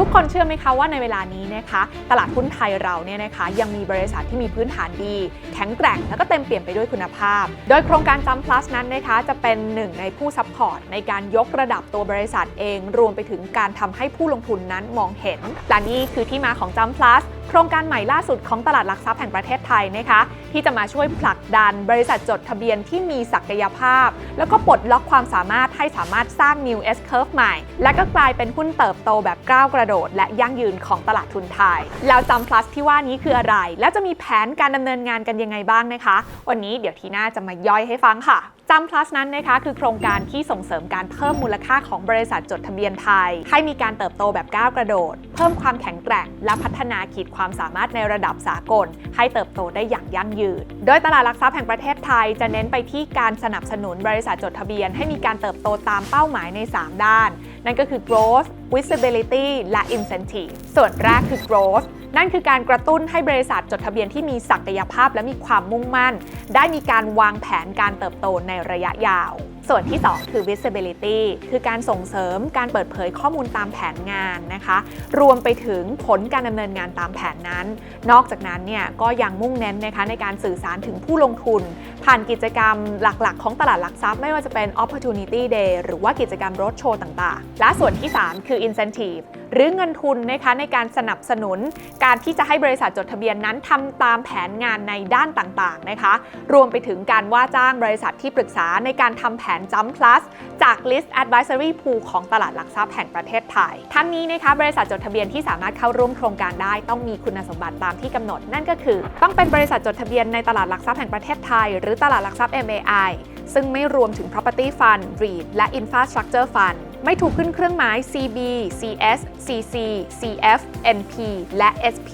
ทุกคนเชื่อไหมคะว่าในเวลานี้นะคะ ตลาดหุ้นไทยเราเนี่ยนะคะ ยังมีบริษัทที่มีพื้นฐานดี แข็งแกร่งแล้วก็เต็มเปี่ยมไปด้วยคุณภาพ โดยโครงการจัม plus นั้นนะคะจะเป็นหนึ่งในผู้ซัพพอร์ตในการยกระดับตัวบริษัทเอง รวมไปถึงการทำให้ผู้ลงทุนนั้นมองเห็นและนี่คือที่มาของจัม plus โครงการใหม่ล่าสุดของตลาดหลักทรัพย์แห่งประเทศไทยนะคะที่จะมาช่วยผลักดันบริษัทจดทะเบียนที่มีศักยภาพ แล้วก็ปลดล็อกความสามารถให้สามารถสร้าง New S Curve ใหม่ และก็กลายเป็นหุ้นเติบโตแบบก้าวกระโดด และยั่งยืนของตลาดทุนไทย แล้วจำ plus ที่ว่านี้คืออะไร แล้วจะมีแผนการดำเนินงานกันยังไงบ้างนะคะ วันนี้เดี๋ยวทีน่าจะมาย่อยให้ฟังค่ะจำ plus นั้นนะคะคือโครงการที่ส่งเสริมการเพิ่มมูลค่าของบริษัทจดทะเบียนไทย ให้มีการเติบโตแบบก้าวกระโดด เพิ่มความแข็งแกร่งและพัฒนาขีดความสามารถในระดับสากล ให้เติบโตได้อย่างยั่งยืน โดยตลาดหลักทรัพย์แห่งประเทศไทยจะเน้นไปที่การสนับสนุนบริษัทจดทะเบียน ให้มีการเติบโตตามเป้าหมายใน 3 ด้าน นั่นก็คือ growth visibility และ incentive ส่วนแรกคือ growth นั่นคือการกระตุ้นให้บริษัทจดทะเบียนที่มีศักยภาพและมีความมุ่งมั่น ได้มีการวางแผนการเติบโตในระยะยาว ส่วนที่ 2 คือ visibility คือการส่งเสริมการเปิดเผยข้อมูลตามแผนงานนะคะ รวมไปถึงผลการดำเนินงานตามแผนนั้น นอกจากนั้นเนี่ยก็ยังมุ่งเน้นนะคะในการสื่อสารถึงผู้ลงทุน ผ่านกิจกรรมหลักๆ ของตลาดหลักทรัพย์ไม่ว่าจะเป็น opportunity day หรือว่ากิจกรรม road show ต่างๆ และส่วนที่ 3 คือ incentive หรือเงินทุนนะคะในการสนับสนุน การที่จะให้บริษัทจดทะเบียนนั้นทำตามแผนงานในด้านต่างๆนะคะ รวมไปถึงการว่าจ้างบริษัทที่ปรึกษาในการทำแผนนจัมพลัสจาก List Advisory Pool ของตลาดหลักทรัพย์แห่งประเทศไทย ทั้งนี้นะคะบริษัทจดทะเบียนที่สามารถเข้าร่วมโครงการได้ต้องมีคุณสมบัติตามที่กำหนด นั่นก็คือ ต้องเป็นบริษัทจดทะเบียนในตลาดหลักทรัพย์แห่งประเททศไทย หรือตลาดหลักทรัพย์ MAI ซึ่งไม่รวมถึง property fund REIT และ infrastructure fund ไม่ถูกขึ้นเครื่องหมาย CB CS CC CF NP และ SP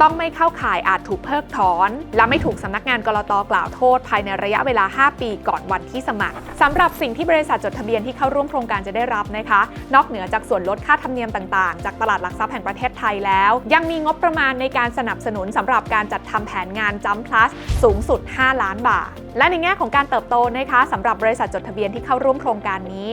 ต้องไม่เข้าข่ายอาจถูกเพิกถอน และไม่ถูกสำนักงานกรตกล่าวโทษ ภายในระยะเวลา 5 ปีก่อนวันที่สมัครสำหรับสิ่งที่บริษัทจดทะเบียนที่เข้าร่วมโครงการจะได้รับนะคะ นอกเหนือจากส่วนลดค่าธรรมเนียมต่างๆ จากตลาดหลักทรัพย์แห่งประเทศไทยแล้ว ยังมีงบประมาณในการสนับสนุนสำหรับการจัดทำแผนงานจัม plus สูงสุด 5 ล้านบาท และในแง่ของการเติบโตนะคะสำหรับบริษัทจดทะเบียนที่เข้าร่วมโครงการนี้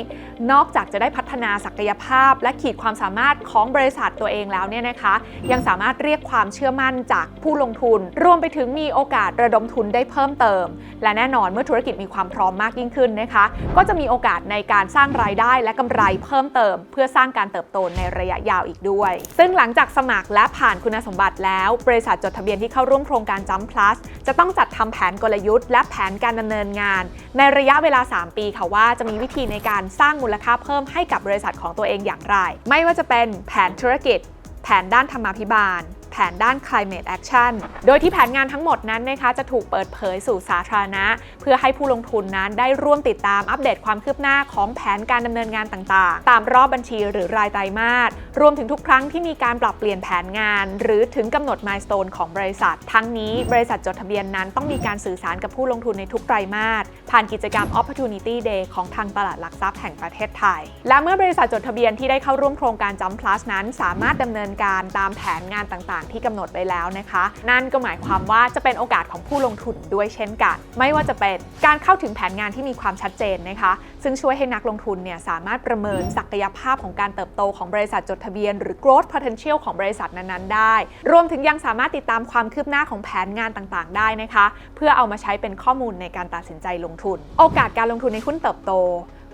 นอกจากจะได้พัฒนาศักยภาพ และขีดความสามารถของบริษัทตัวเองแล้วเนี่ยนะคะ ยังสามารถเรียกความเชื่อมั่นจากผู้ลงทุน รวมไปถึงมีโอกาสระดมทุนได้เพิ่มเติม และแน่นอนเมื่อธุรกิจมีความพร้อมมากยิ่งขึ้นนะคะ ก็จะมีโอกาสในการสร้างรายได้และกำไรเพิ่มเติม เพื่อสร้างการเติบโตในระยะยาวอีกด้วย ซึ่งหลังจากสมัครและผ่านคุณสมบัติแล้ว บริษัทจดทะเบียนที่เข้าร่วมโครงการ Jump Plus จะต้องจัดทำแผนกลยุทธ์ และแผนการดำเนินงาน ในระยะเวลา 3 ปีค่ะว่าจะมีวิธีในการสร้างมูลค่าเพิ่มให้กับบริษัทของตัวเองอย่างไร ไม่ว่าจะเป็นแผนธุรกิจ แผนด้านธรรมาภิบาล แผนด้าน climate action โดยที่แผนงานทั้งหมดนั้นนะคะจะถูกเปิดเผยสู่สาธารณะ เพื่อให้ผู้ลงทุนนั้นได้ร่วมติดตามอัปเดตความคืบหน้าของแผนการดำเนินงานต่างๆ ตามรอบบัญชีหรือรายไตรมาสรวมถึงทุกครั้งที่มีการปรับเปลี่ยนแผนงาน หรือถึงกำหนดมายสเตนของบริษัท ทั้งนี้บริษัทจดทะเบียนนั้นต้องมีการสื่อสารกับผู้ลงทุนในทุกไตรมาสผ่านกิจกรรม Opportunity Day ของทางตลาดหลักทรัพย์แห่งประเทศไทย และเมื่อบริษัทจดทะเบียนที่ได้เข้าร่วมโครงการ Jump Plus นั้น สามารถดำเนินการตามแผนงานต่างๆที่กำหนดไว้แล้วนะคะ นั่นก็หมายความว่าจะเป็นโอกาสของผู้ลงทุนด้วยเช่นกัน ไม่ว่าจะเป็นการเข้าถึงแผนงานที่มีความชัดเจนนะคะ ซึ่งช่วยให้นักลงทุนเนี่ยสามารถประเมินศักยภาพของการเติบโตของบริษัทจดทะเบียน หรือ growth potential ของบริษัทนั้นๆ ได้ รวมถึงยังสามารถติดตามความคืบหน้าของแผนงานต่างๆ ได้นะคะ เพื่อเอามาใช้เป็นข้อมูลในการตัดสินใจลงทุน โอกาสการลงทุนในหุ้นเติบโต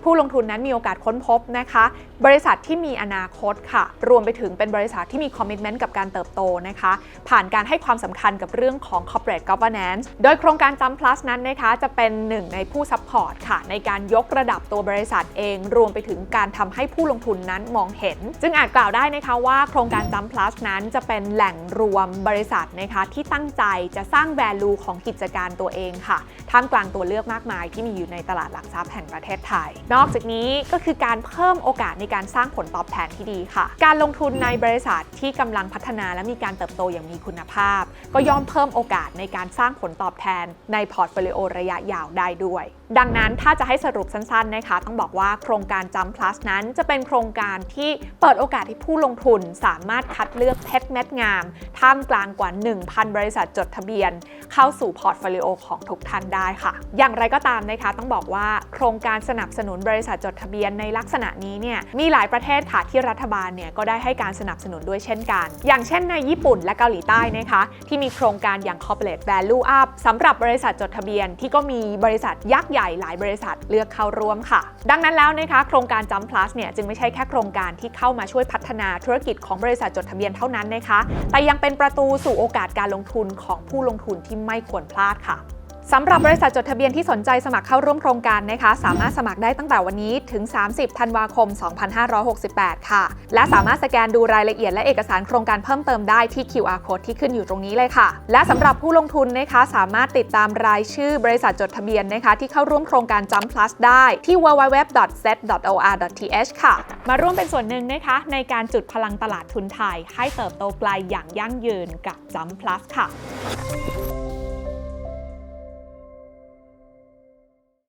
ผู้ลงทุนนั้นมีโอกาสค้นพบนะคะ บริษัทที่มีอนาคตค่ะ รวมไปถึงเป็นบริษัทที่มีคอมมิชเมนต์กับการเติบโตนะคะ ผ่านการให้ความสำคัญกับเรื่องของ corporate governance โดยโครงการ Jump Plus นั้นนะคะ จะเป็นหนึ่งในผู้ซัพพอร์ตค่ะ ในการยกระดับตัวบริษัทเอง รวมไปถึงการทำให้ผู้ลงทุนนั้นมองเห็น จึงอาจกล่าวได้นะคะว่าโครงการ Jump Plus นั้นจะเป็นแหล่งรวมบริษัทนะคะที่ตั้งใจจะสร้าง value ของกิจการตัวเองค่ะท่ามกลางตัวเลือกมากมายที่มีอยู่ในตลาดหลักทรัพย์แห่งประเทศไทยนอกจากนี้ก็คือการเพิ่มโอกาสในการสร้างผลตอบแทนที่ดีค่ะ การลงทุนในบริษัทที่กำลังพัฒนาและมีการเติบโตอย่างมีคุณภาพ ก็ย่อมเพิ่มโอกาสในการสร้างผลตอบแทนในพอร์ตโฟลิโอระยะยาวได้ด้วย ดังนั้นถ้าจะให้สรุปสั้นๆนะคะ ต้องบอกว่าโครงการ Jump Plus นั้นจะเป็นโครงการที่เปิดโอกาสให้ผู้ลงทุนสามารถคัดเลือกเพชรเม็ดงาม ท่ามกลางกว่า 1,000 บริษัทจดทะเบียน เข้าสู่พอร์ตโฟลิโอของทุกท่านได้ค่ะ อย่างไรก็ตามนะคะ ต้องบอกว่าโครงการสนับสนุนบริษัทจดทะเบียนในลักษณะนี้เนี่ยมีหลายประเทศค่ะที่รัฐบาลเนี่ยก็ได้ให้การสนับสนุนด้วยเช่นกัน อย่างเช่นในญี่ปุ่นและเกาหลีใต้นะคะ ที่มีโครงการอย่าง Corporate Value Up สำหรับบริษัทจดทะเบียนที่ก็มีบริษัทยักษ์ใหญ่หลายบริษัทเลือกเข้าร่วมค่ะ ดังนั้นแล้วนะคะโครงการจ u m p Plus เนี่ยจึงไม่ใช่แค่โครงการที่เข้ามาช่วยพัฒนาธุรกิจของบริษัทจดทะเบียนเท่านั้นนะคะ แต่ยังเป็นประตูสู่โอกาสการลงทุนของผู้ลงทุนที่ไม่ควรพลาดค่ะ สำหรับบริษัทจดทะเบียนที่สนใจสมัครเข้าร่วมโครงการนะคะ สามารถสมัครได้ตั้งแต่วันนี้ถึง 30 ธันวาคม 2568 ค่ะ และสามารถสแกนดูรายละเอียดและเอกสารโครงการเพิ่มเติมได้ที่ QR code ที่ขึ้นอยู่ตรงนี้เลยค่ะ และสำหรับผู้ลงทุนนะคะ สามารถติดตามรายชื่อบริษัทจดทะเบียนนะคะ ที่เข้าร่วมโครงการ Jump Plus ได้ที่ www.set.or.th ค่ะ มาร่วมเป็นส่วนหนึ่งนะคะ ในการจุดพลังตลาดทุนไทย ให้เติบโตไกลอย่างยั่งยืนกับ Jump Plus ค่ะ